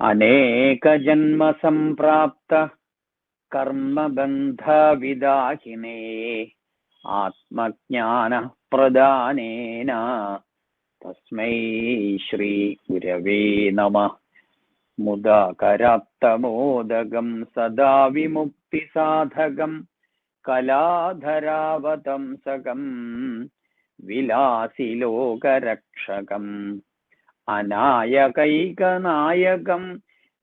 അനേകജന്മസംപ്രാപ്ത കർമ്മബന്ധവിദാഹിനേ ആത്മജ്ഞാന പ്രദാനേന തസ്മൈ ശ്രീ ഗുരവേ നമ. മുദാകരാപ്തമോദകം സദാ വിമുക്തിസാധകം കലാധരാവതംസകം अनायकैकनायकं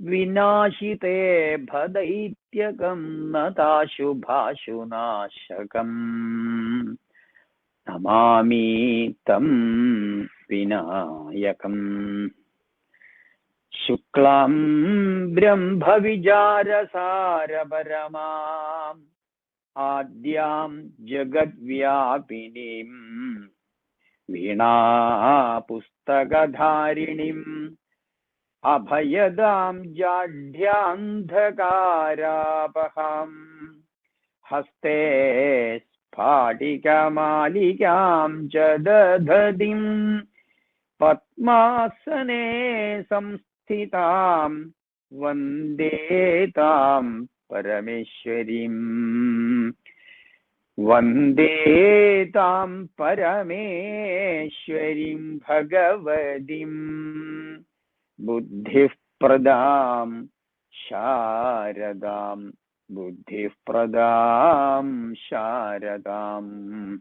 विनाशिते भदैत्यकं नताशुभाशुनाशकम् नमामि तं विनायकम् शुक्लां ब्रह्मविचारसारपरमाम् आद्यां जगद्व्यापिनीम् വീണാപുസ്തകധാരിണിം അഭയദാം ജാഢ്യാന്ധകാരാപഹാം. ഹസ്തേ സ്ഫാടികമാലികാം ച ദധതിം പത്മാസനെ സംസ്ഥിതാം വന്ദേ താം പരമേശ്വരീം. वंदे तां परमेश्वरीं भगवतीं। बुद्धिः प्रदां शारदां। बुद्धिः प्रदां शारदाम्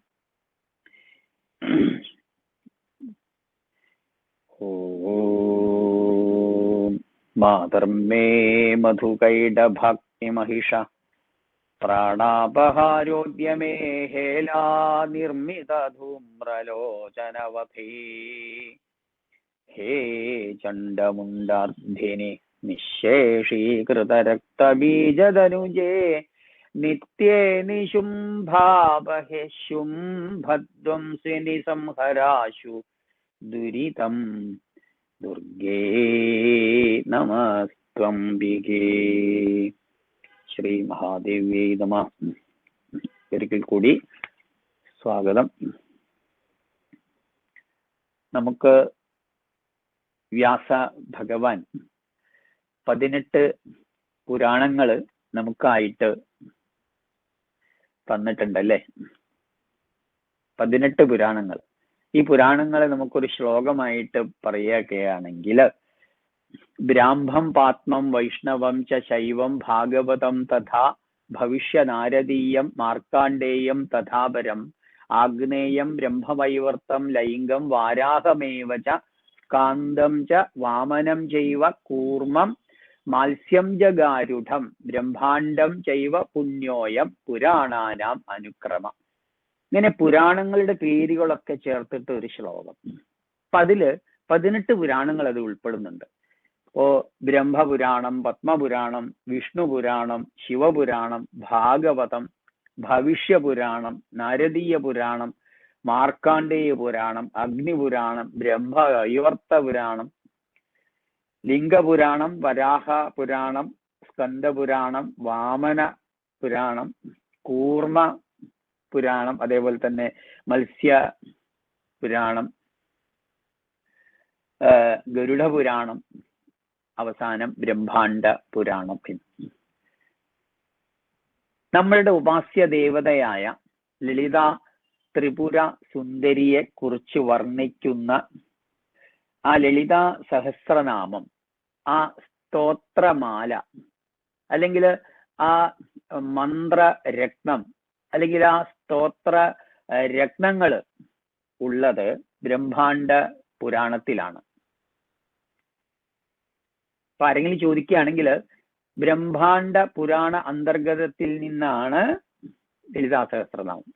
मातर्मे मधुकैडभक्तिमहिषः പ്രാണാപഹാരോദ്യമേ ഹേലാ നിർമ്മിത ധൂമ്രലോചനവധീ ഹേ ചണ്ഡമുണ്ടാർദ്ധിനി നിശേഷീകൃതരക്തബീജതനുജേ നിത്യേ നിശുംഭാവഹെ ശുംഭധ്വംസിനി സംഹരാശു ദുരിതം. ദുർഗേ നമസ്ത്വംബികേ ശ്രീ മഹാദേവ്യൈ നമ. ഒരിക്കൽ കൂടി സ്വാഗതം. നമുക്ക് വ്യാസ ഭഗവാൻ പതിനെട്ട് പുരാണങ്ങൾ നമുക്കായിട്ട് തന്നിട്ടുണ്ടല്ലേ? പതിനെട്ട് പുരാണങ്ങൾ. ഈ പുരാണങ്ങളെ നമുക്കൊരു ശ്ലോകമായിട്ട് പറയുകയാണെങ്കിൽ ബ്രാഹ്മം പാത്മം വൈഷ്ണവം ച ശൈവം ഭാഗവതം തഥാ ഭവിഷ്യനാരദീയം മാർക്കാണ്ഡേയം തഥാപരം. ആഗ്നേയം ബ്രഹ്മവൈവർത്തം ലൈംഗം വാരാഹമേവ ച സ്കാന്തം ച വാമനം ചൈവ കൂർമ്മം മാത്സ്യം ച ഗാരുഢം ബ്രഹ്മാണ്ഡം ചൈവ പുണ്യോയം പുരാണാനാം അനുക്രമ. ഇങ്ങനെ പുരാണങ്ങളുടെ പേരുകളൊക്കെ ചേർത്തിട്ട് ഒരു ശ്ലോകം. അപ്പൊ അതിൽ പതിനെട്ട് പുരാണങ്ങൾ അത് ഉൾപ്പെടുന്നുണ്ട്. ഇപ്പോ ബ്രഹ്മപുരാണം പത്മപുരാണം വിഷ്ണുപുരാണം ശിവപുരാണം ഭാഗവതം ഭവിഷ്യപുരാണം നാരദീയ പുരാണം മാർക്കാണ്ഡേയ പുരാണം അഗ്നിപുരാണം ബ്രഹ്മ പുരാണം ലിംഗപുരാണം വരാഹ പുരാണം സ്കന്ദപുരാണം വാമന പുരാണം കൂർമ്മ പുരാണം അതേപോലെ തന്നെ മത്സ്യ പുരാണം ഗരുഡ പുരാണം അവസാനം ബ്രഹ്മാണ്ഡ പുരാണത്തിന് നമ്മളുടെ ഉപാസ്യ ദേവതയായ ലളിത ത്രിപുര സുന്ദരിയെ കുറിച്ച് വർണിക്കുന്ന ആ ലളിത സഹസ്രനാമം ആ സ്തോത്രമാല അല്ലെങ്കിൽ ആ മന്ത്ര രത്നം അല്ലെങ്കിൽ ആ സ്തോത്ര രത്നങ്ങൾ ഉള്ളത് ബ്രഹ്മാണ്ഡ പുരാണത്തിലാണ്. അപ്പൊ ആരെങ്കിലും ചോദിക്കുകയാണെങ്കിൽ ബ്രഹ്മാണ്ട പുരാണ അന്തർഗതത്തിൽ നിന്നാണ് ലളിതാ സഹസ്രനാമം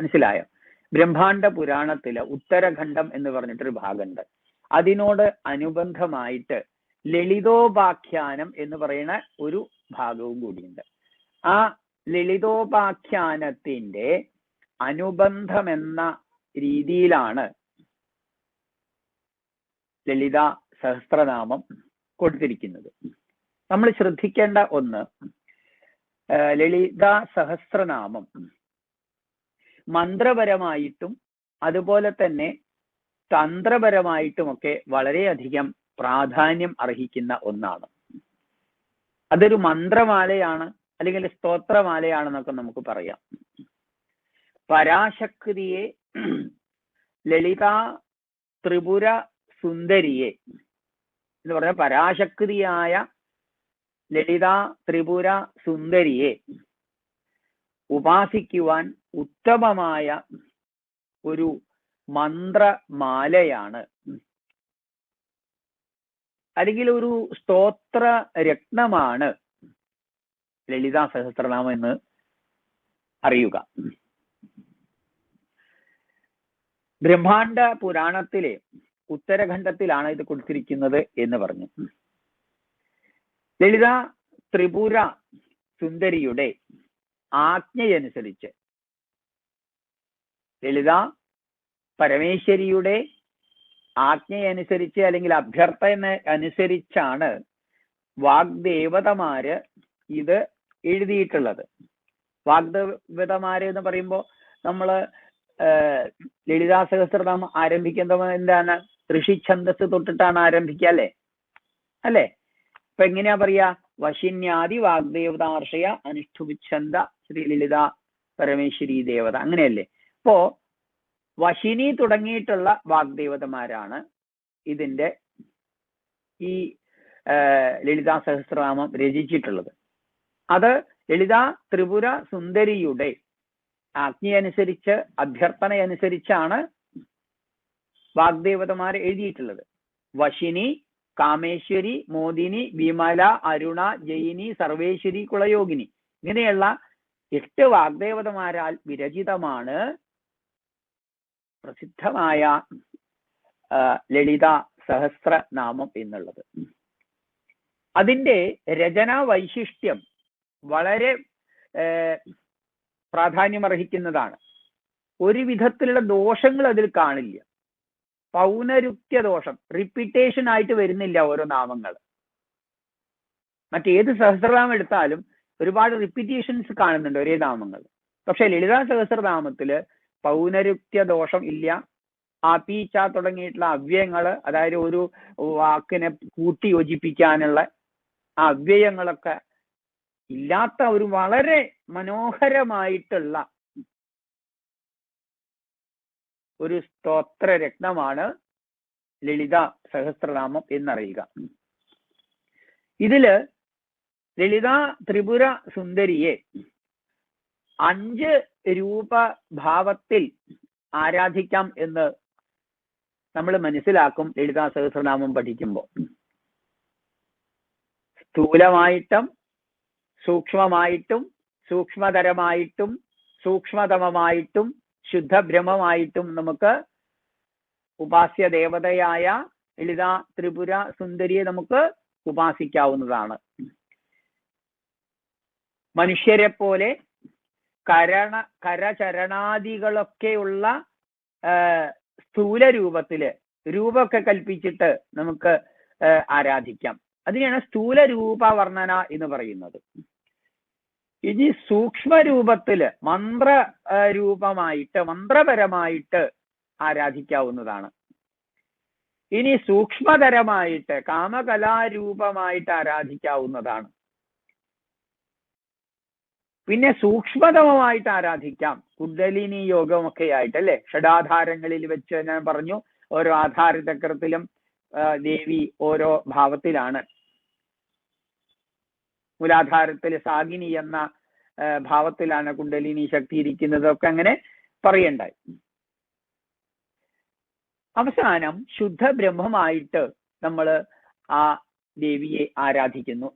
മനസ്സിലായ? ബ്രഹ്മാണ്ട പുരാണത്തിൽ ഉത്തരഖണ്ഡം എന്ന് പറഞ്ഞിട്ടൊരു ഭാഗമുണ്ട്. അതിനോട് അനുബന്ധമായിട്ട് ലളിതോപാഖ്യാനം എന്ന് പറയുന്ന ഒരു ഭാഗവും കൂടിയുണ്ട്. ആ ലളിതോപാഖ്യാനത്തിന്റെ അനുബന്ധമെന്ന രീതിയിലാണ് ലളിത സഹസ്രനാമം കൊടുത്തിരിക്കുന്നത്. നമ്മൾ ശ്രദ്ധിക്കേണ്ട ഒന്ന് ലളിത സഹസ്രനാമം. മന്ത്രപരമായിട്ടും അതുപോലെ തന്നെ തന്ത്രപരമായിട്ടുമൊക്കെ വളരെയധികം പ്രാധാന്യം അർഹിക്കുന്ന ഒന്നാണ്. അതൊരു മന്ത്രമാലയാണ് അല്ലെങ്കിൽ സ്തോത്രമാലയാണെന്നൊക്കെ നമുക്ക് പറയാം. പരാശക്തിയെ ലളിത ത്രിപുര സുന്ദരിയെ എന്ന് പറഞ്ഞ പരാശക്തിയായ ലളിത ത്രിപുര സുന്ദരിയെ ഉപാസിക്കുവാൻ ഉത്തമമായ ഒരു മന്ത്രമാലയാണ്. അല്ലെങ്കിൽ ഒരു സ്തോത്ര രത്നമാണ് ലളിതാ സഹസ്രനാമം എന്ന് അറിയുക. ബ്രഹ്മാണ്ഡ പുരാണത്തിലെ ഉത്തരഖണ്ഡത്തിലാണ് ഇത് കൊടുത്തിരിക്കുന്നത് എന്ന് പറഞ്ഞു. ലളിത ത്രിപുര സുന്ദരിയുടെ ആജ്ഞയനുസരിച്ച് ലളിത പരമേശ്വരിയുടെ ആജ്ഞയനുസരിച്ച് അല്ലെങ്കിൽ അഭ്യർത്ഥന അനുസരിച്ചാണ് വാഗ്ദേവതമാര് ഇത് എഴുതിയിട്ടുള്ളത്. വാഗ്ദേവതമാര് എന്ന് പറയുമ്പോൾ നമ്മൾ ലളിതാ സഹസ്രനാമം ആരംഭിക്കുന്നത് എന്താണ്? ഋഷി ഛന്ദസ് തൊട്ടിട്ടാണ് ആരംഭിക്കുക അല്ലേ? അല്ലേ? ഇപ്പൊ എങ്ങനെയാ പറയാ? വശിന്യാദി വാഗ്ദേവതാർഷയ അനുഷ്ഠുപിച്ഛന്ത ശ്രീ ലളിത പരമേശ്വരി ദേവത അങ്ങനെയല്ലേ? അപ്പോ വശിനി തുടങ്ങിയിട്ടുള്ള വാഗ്ദേവതമാരാണ് ഇതിന്റെ ഈ ലളിതാ സഹസ്രനാമം രചിച്ചിട്ടുള്ളത്. അത് ലളിത ത്രിപുര സുന്ദരിയുടെ ആജ്ഞയനുസരിച്ച് അഭ്യർത്ഥനയനുസരിച്ചാണ് വാഗ്ദേവതമാർ എഴുതിയിട്ടുള്ളത്. വശിനി കാമേശ്വരി മോദിനി വിമല അരുണ ജയിനി സർവേശ്വരി കുളയോഗിനി. ഇങ്ങനെയുള്ള എട്ട് വാഗ്ദേവതമാരാൽ വിരചിതമാണ് പ്രസിദ്ധമായ ലളിത സഹസ്രനാമം എന്നുള്ളത്. അതിന്റെ രചനാ വൈശിഷ്ട്യം വളരെ പ്രാധാന്യമർഹിക്കുന്നതാണ്. ഒരു വിധത്തിലുള്ള ദോഷങ്ങൾ അതിൽ കാണില്ല. പൗനരുക്യ ദോഷം റിപ്പീറ്റേഷൻ ആയിട്ട് വരുന്നില്ല ഓരോ നാമങ്ങൾ. മറ്റേത് സഹസ്രനാമം എടുത്താലും ഒരുപാട് റിപ്പീറ്റേഷൻസ് കാണുന്നുണ്ട് ഒരേ നാമങ്ങൾ. പക്ഷെ ലളിതാ സഹസ്രനാമത്തിൽ പൗനരുക്യ ദോഷം ഇല്ല. ആ പീച്ച തുടങ്ങിയിട്ടുള്ള അവ്യയങ്ങൾ അതായത് ഒരു വാക്കിനെ കൂട്ടി യോജിപ്പിക്കാനുള്ള ആ അവ്യയങ്ങളൊക്കെ ഇല്ലാത്ത ഒരു വളരെ മനോഹരമായിട്ടുള്ള ഒരു സ്തോത്ര രത്നമാണ് ലളിത സഹസ്രനാമം എന്നറിയുക. ഇതിൽ ലളിത ത്രിപുര സുന്ദരിയെ അഞ്ച് രൂപ ഭാവത്തിൽ ആരാധിക്കാം എന്ന് നമ്മൾ മനസ്സിലാക്കും ലളിതാ സഹസ്രനാമം പഠിക്കുമ്പോൾ സ്ഥൂലമായിട്ടും സൂക്ഷ്മമായിട്ടും സൂക്ഷ്മതരമായിട്ടും സൂക്ഷ്മതമമായിട്ടും ശുദ്ധഭ്രമമായിട്ടും നമുക്ക് ഉപാസ്യ ദേവതയായ ലളിത ത്രിപുര സുന്ദരിയെ നമുക്ക് ഉപാസിക്കാവുന്നതാണ്. മനുഷ്യരെ പോലെ കരണ കരചരണാദികളൊക്കെയുള്ള സ്ഥൂല രൂപത്തിൽ രൂപമൊക്കെ കൽപ്പിച്ചിട്ട് നമുക്ക് ആരാധിക്കാം. അതിനെയാണ് സ്ഥൂല രൂപ വർണന എന്ന് പറയുന്നത്. ഇനി സൂക്ഷ്മ രൂപത്തിൽ മന്ത്ര രൂപമായിട്ട് മന്ത്രപരമായിട്ട് ആരാധിക്കാവുന്നതാണ്. ഇനി സൂക്ഷ്മതരമായിട്ട് കാമകലാരൂപമായിട്ട് ആരാധിക്കാവുന്നതാണ്. പിന്നെ സൂക്ഷ്മതമമായിട്ട് ആരാധിക്കാം. കുണ്ടലിനി യോഗമൊക്കെ ആയിട്ട് അല്ലെ ഷഡാധാരങ്ങളിൽ വെച്ച് ഞാൻ പറഞ്ഞു ഓരോ ആധാര ചക്രത്തിലും ദേവി ഓരോ ഭാവത്തിലാണ്. മൂലാധാരത്തിൽ സാഗിനി എന്ന ഭാവത്തിലാണ് കുണ്ടലിനി ശക്തി ഇരിക്കുന്നത് ഒക്കെ അങ്ങനെ പറയണ്ടായി. അവസാനം ശുദ്ധ ബ്രഹ്മമായിട്ട് നമ്മൾ ആ ദേവിയെ ആരാധിക്കുന്നു.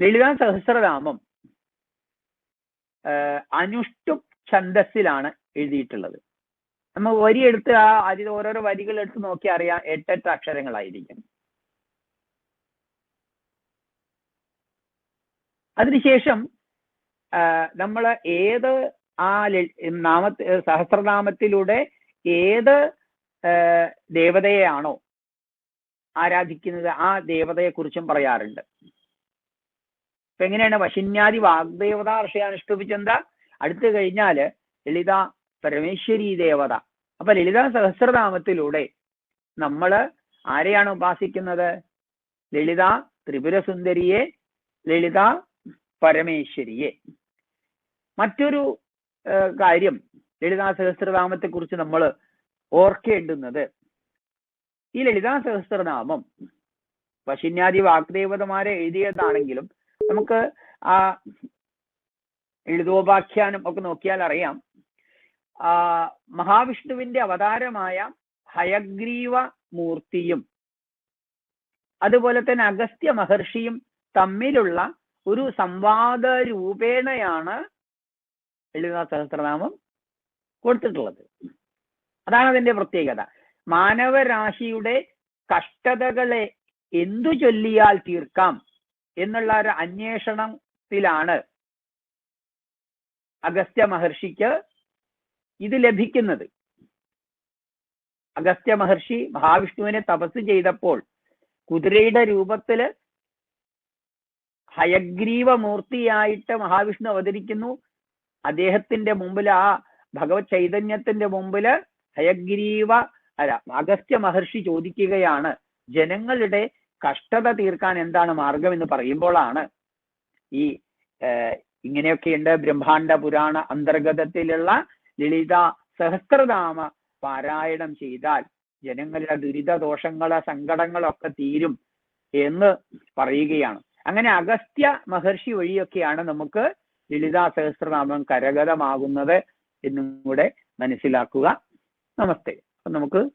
ലളിതാ സഹസ്രനാമം അനുഷ്ടു ഛന്ദസ്സിലാണ് എഴുതിയിട്ടുള്ളത്. നമ്മൾ വരി എടുത്ത് ആ അതിൽ ഓരോരോ വരികൾ എടുത്ത് നോക്കി അറിയാം എട്ടെട്ട് അക്ഷരങ്ങളായിരിക്കും. അതിനുശേഷം നമ്മൾ ഏത് ആ നാമ സഹസ്രനാമത്തിലൂടെ ഏത് ദേവതയെയാണോ ആരാധിക്കുന്നത് ആ ദേവതയെ കുറിച്ചും പറയാറുണ്ട്. ഇപ്പൊ എങ്ങനെയാണ്? വശിന്യാദി വാഗ്ദേവത ഋഷയാനുഷ്ഠിപ്പിച്ചെന്താ അടുത്ത് കഴിഞ്ഞാൽ ലളിത പരമേശ്വരി ദേവത. അപ്പൊ ലളിത സഹസ്രനാമത്തിലൂടെ നമ്മൾ ആരെയാണ് ഉപാസിക്കുന്നത്? ലളിത ത്രിപുരസുന്ദരിയെ ലളിത പരമേശ്വരിയെ. മറ്റൊരു കാര്യം ലളിതാ സഹസ്രനാമത്തെ കുറിച്ച് നമ്മൾ ഓർക്കേണ്ടുന്നത്. ഈ ലളിതാ സഹസ്രനാമം പശുന്യാദി വാഗ്ദേവതമാരെ എഴുതിയതാണെങ്കിലും നമുക്ക് ആ എഴുതോപാഖ്യാനം ഒക്കെ നോക്കിയാൽ അറിയാം. ആ മഹാവിഷ്ണുവിന്റെ അവതാരമായ ഹയഗ്രീവ മൂർത്തിയും അതുപോലെ തന്നെ അഗസ്ത്യ മഹർഷിയും തമ്മിലുള്ള ഒരു സംവാദ രൂപേണയാണ് ലളിതാ സഹസ്രനാമം കൊടുത്തിട്ടുള്ളത്. അതാണ് അതിന്റെ പ്രത്യേകത. മാനവരാശിയുടെ കഷ്ടതകളെ എന്തു ചൊല്ലിയാൽ തീർക്കാം എന്നുള്ള ഒരു അന്വേഷണത്തിലാണ് അഗസ്ത്യ മഹർഷിക്ക് ഇത് ലഭിക്കുന്നത്. അഗസ്ത്യ മഹർഷി മഹാവിഷ്ണുവിനെ തപസ് ചെയ്തപ്പോൾ കുതിരയുടെ രൂപത്തിൽ ഹയഗ്രീവ മൂർത്തിയായിട്ട് മഹാവിഷ്ണു അവതരിക്കുന്നു. അദ്ദേഹത്തിന്റെ മുമ്പിൽ ആ ഭഗവത് ചൈതന്യത്തിന്റെ മുമ്പിൽ ഹയഗ്രീവ അല്ല അഗസ്ത്യ മഹർഷി ചോദിക്കുകയാണ് ജനങ്ങളുടെ കഷ്ടത തീർക്കാൻ എന്താണ് മാർഗം എന്ന് പറയുമ്പോഴാണ് ഈ ഇങ്ങനെയൊക്കെയുണ്ട് ബ്രഹ്മാണ്ഡ പുരാണ അന്തർഗതത്തിലുള്ള ലളിത സഹസ്രനാമ പാരായണം ചെയ്താൽ ജനങ്ങളുടെ ദുരിത ദോഷങ്ങൾ സങ്കടങ്ങളൊക്കെ തീരും എന്ന് പറയുകയാണ്. അങ്ങനെ അഗസ്ത്യ മഹർഷി വഴിയൊക്കെയാണ് നമുക്ക് ലളിതാ സഹസ്രനാമം കരഗതമാകുന്നത് എന്നും കൂടെ മനസ്സിലാക്കുക. നമസ്തേ. അപ്പൊ നമുക്ക്